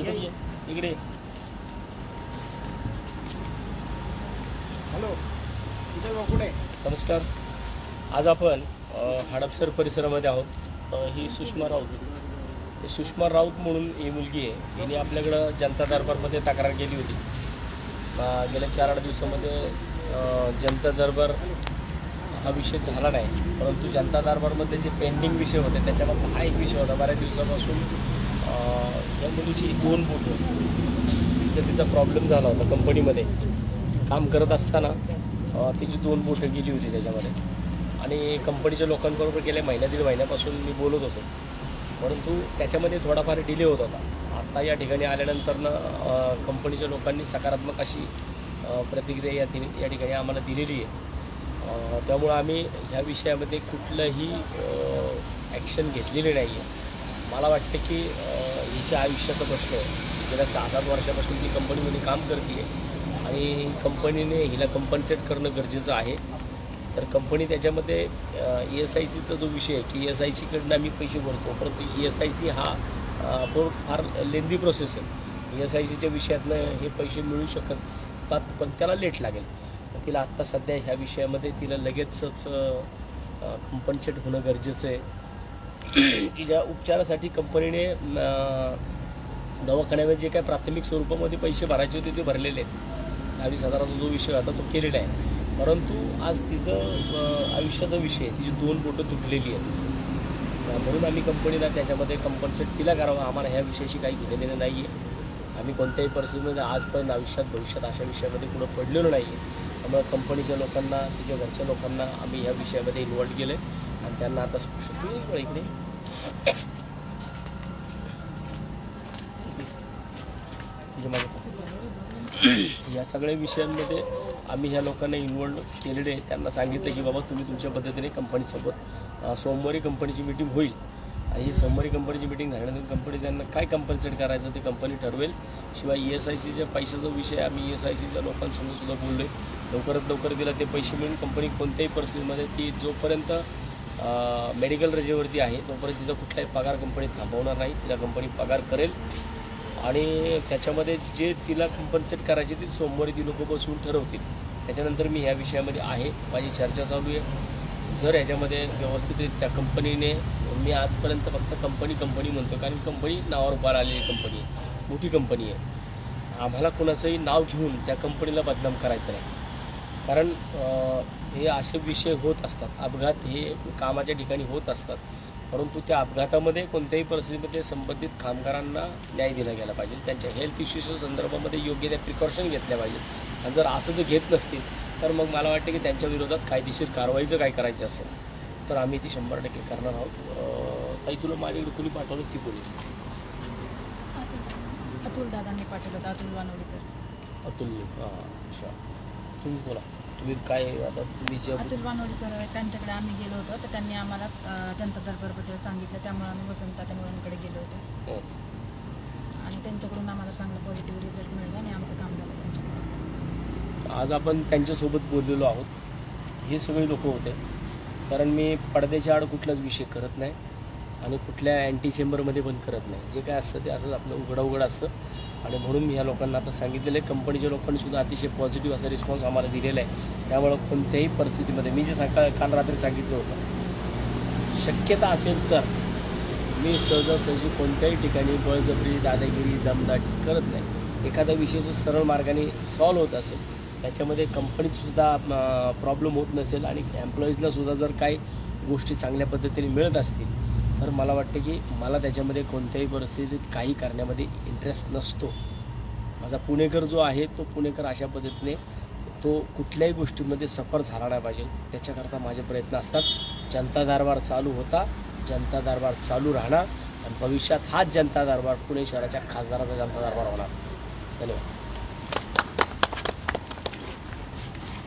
इकडे ये, इकडे. हॅलो इथे कुठे? नमस्कार. आज आपण हडपसर परिसरामध्ये आहोत. ही सुषमा राऊत. सुषमा राऊत म्हणून ही मुलगी आहे. हिने आपल्याकडं जनता दरबारमध्ये तक्रार केली होती. गेल्या चार आठ दिवसामध्ये जनता दरबार हा विषय झाला नाही. परंतु जनता दरबारमध्ये जे पेंडिंग विषय होते त्याच्यामध्ये हा एक विषय होता. बऱ्याच दिवसापासून या मुलीची दोन बोटं. तिथं तिचा प्रॉब्लेम झाला होता कंपनीमध्ये काम करत असताना तिची दोन बोटं गेली होती त्याच्यामध्ये. आणि कंपनीच्या लोकांबरोबर गेल्या महिन्या दीड महिन्यापासून मी बोलत होतो. परंतु त्याच्यामध्ये थोडाफार डिले होत होता. आत्ता या ठिकाणी आल्यानंतरनं कंपनीच्या लोकांनी सकारात्मक अशी प्रतिक्रिया या या ठिकाणी आम्हाला दिलेली आहे. त्यामुळं आम्ही ह्या विषयामध्ये कुठलंही ॲक्शन घेतलेली नाही आहे मला वाटतं की हिच्या आयुष्याचा प्रश्न आहे गेल्या सहा सात वर्षापासून ती कंपनीमध्ये काम करते आहे आणि कंपनीने हिला कंपन्सेट करणं गरजेचं आहे. तर कंपनी त्याच्यामध्ये ई एस आय सीचा जो विषय आहे की ई एस आय सीकडनं आम्ही पैसे भरतो. परंतु ई एस आय सी हा फोर फार लेंदी प्रोसेस आहे. ई एस आय सीच्या विषयातनं हे पैसे मिळू शकतात पण त्याला लेट लागेल. तिला आत्ता सध्या ह्या विषयामध्ये तिला लगेचच कंपन्सेट होणं गरजेचं आहे. तिच्या उपचारासाठी कंपनीने दवाखान्यामध्ये जे काय प्राथमिक स्वरूपामध्ये पैसे भरायचे होते ते भरलेले आहेत. दहावीस हजाराचा जो विषय होता तो केलेला आहे. परंतु आज तिचं आयुष्याचा विषय तिची दोन बोटं तुटलेली आहेत. म्हणून आम्ही कंपनीला त्याच्यामध्ये कंपन्सेट तिला करावं. आम्हाला ह्या विषयाशी काही घेणे देणं नाही आहे आम्ही कोणत्याही परिस्थितीमध्ये आजपर्यंत आयुष्यात भविष्यात अशा विषयामध्ये कुठं पडलेलो नाही आहे त्यामुळे कंपनीच्या लोकांना तिच्या घरच्या लोकांना आम्ही ह्या विषयामध्ये इन्व्हॉल्व केलं आहे आणि त्यांना आता स्पष्ट तू इकडे? या सगळ्या विषयांमध्ये आम्ही ह्या लोकांना इन्व्हॉल्व केलेले त्यांना सांगितलं की बाबा तुम्ही तुमच्या पद्धतीने कंपनीसोबत सोमवारी कंपनीची मीटिंग होईल. आणि ही सोमवारी कंपनीची मिटिंग झाल्यानंतर कंपनी त्यांना काय कंपन्सेट करायचं ते कंपनी ठरवेल. शिवाय ई एस आय सीच्या पैशाचा विषय आम्ही ई एस आय सीच्या लोकांसोबत सुद्धा बोललो आहे लवकरात लवकर तिला ते पैसे मिळून कंपनी कोणत्याही परिस्थितीमध्ये ती जोपर्यंत मेडिकल रजेवरती आहे तोपर्यंत तिचा कुठलाही पगार कंपनी थांबवणार नाही. तिला कंपनी पगार करेल. आणि त्याच्यामध्ये जे तिला कंपन्सेट करायचे ते सोमवारी ती लोकं बसून ठरवतील. त्याच्यानंतर मी ह्या विषयामध्ये आहे. माझी चर्चा चालू आहे. जर ह्याच्यामध्ये व्यवस्थित त्या कंपनीने मी आजपर्यंत फक्त कंपनी कंपनी म्हणतो. कारण कंपनी नावावर उभार आलेली कंपनी आहे. मोठी कंपनी आहे. आम्हाला कोणाचंही नाव घेऊन त्या कंपनीला बदनाम करायचं नाही. कारण हे असे विषय होत असतात. अपघात हे कामाच्या ठिकाणी होत असतात. परंतु त्या अपघातामध्ये कोणत्याही परिस्थितीमध्ये संबंधित कामगारांना न्याय दिला गेला पाहिजे. त्यांच्या हेल्थ इश्यूच्या संदर्भामध्ये योग्य त्या प्रिकॉशन घेतल्या पाहिजेत. आणि जर असं जर घेत नसतील तर मग मला वाटतं की त्यांच्या विरोधात कायदेशीर कारवाईचं काय करायचं असेल तर आम्ही ती शंभर टक्के करणार आहोत. ताई तुला माझ्याकडे कुणी पाठवलं? ती बोली अतुल. दादांनी पाठवलं अतुल वानवडीकर अतुल हां अच्छा. तुम्ही बोला. तुम्ही काय आता तुम्ही जे अतुल वानवडीकर त्यांच्याकडे आम्ही गेलो होतो तर त्यांनी आम्हाला जनता दरबारबद्दल सांगितलं. त्यामुळे आम्ही वसंत मुलांकडे गेलो होतो. हो. आणि त्यांच्याकडून आम्हाला चांगला पॉझिटिव्ह रिझल्ट मिळाला आणि आमचं काम झालं त्यांच्याकडून. आज आपण त्यांच्यासोबत बोललेलो आहोत. हे सगळे लोक होते. कारण मी पडद्याच्या आड कुठलाच विषय करत नाही आणि कुठल्या अँटी चेंबरमध्ये पण करत नाही. जे काय असतं ते असंच आपलं उघडा उघड असतं. आणि म्हणून मी ह्या लोकांना आता सांगितलेलं आहे. कंपनीच्या लोकांनी सुद्धा अतिशय पॉझिटिव्ह असा रिस्पॉन्स आम्हाला दिलेला आहे. त्यामुळं कोणत्याही परिस्थितीमध्ये मी जे सकाळ काल रात्री सांगितलं होतं शक्यता असेल तर मी सहजासहजी कोणत्याही ठिकाणी बळजबरी दादागिरी दमदाटी करत नाही. एखाद्या विषयाचं सरळ मार्गाने सॉल्व्ह होत असेल त्याच्यामध्ये कंपनीतसुद्धा प्रॉब्लेम होत नसेल आणि एम्प्लॉईजलासुद्धा जर काही गोष्टी चांगल्या पद्धतीने मिळत असतील तर मला वाटतं की मला त्याच्यामध्ये कोणत्याही परिस्थितीत काही करण्यामध्ये इंटरेस्ट नसतो. माझा पुणेकर जो आहे तो पुणेकर अशा पद्धतीने तो कुठल्याही गोष्टीमध्ये सफर झाला नाही पाहिजे. त्याच्याकरता माझे प्रयत्न असतात. जनता दरबार चालू होता जनता दरबार चालू राहणार आणि भविष्यात हाच जनता दरबार पुणे शहराच्या खासदाराचा जनता दरबार होणार. धन्यवाद.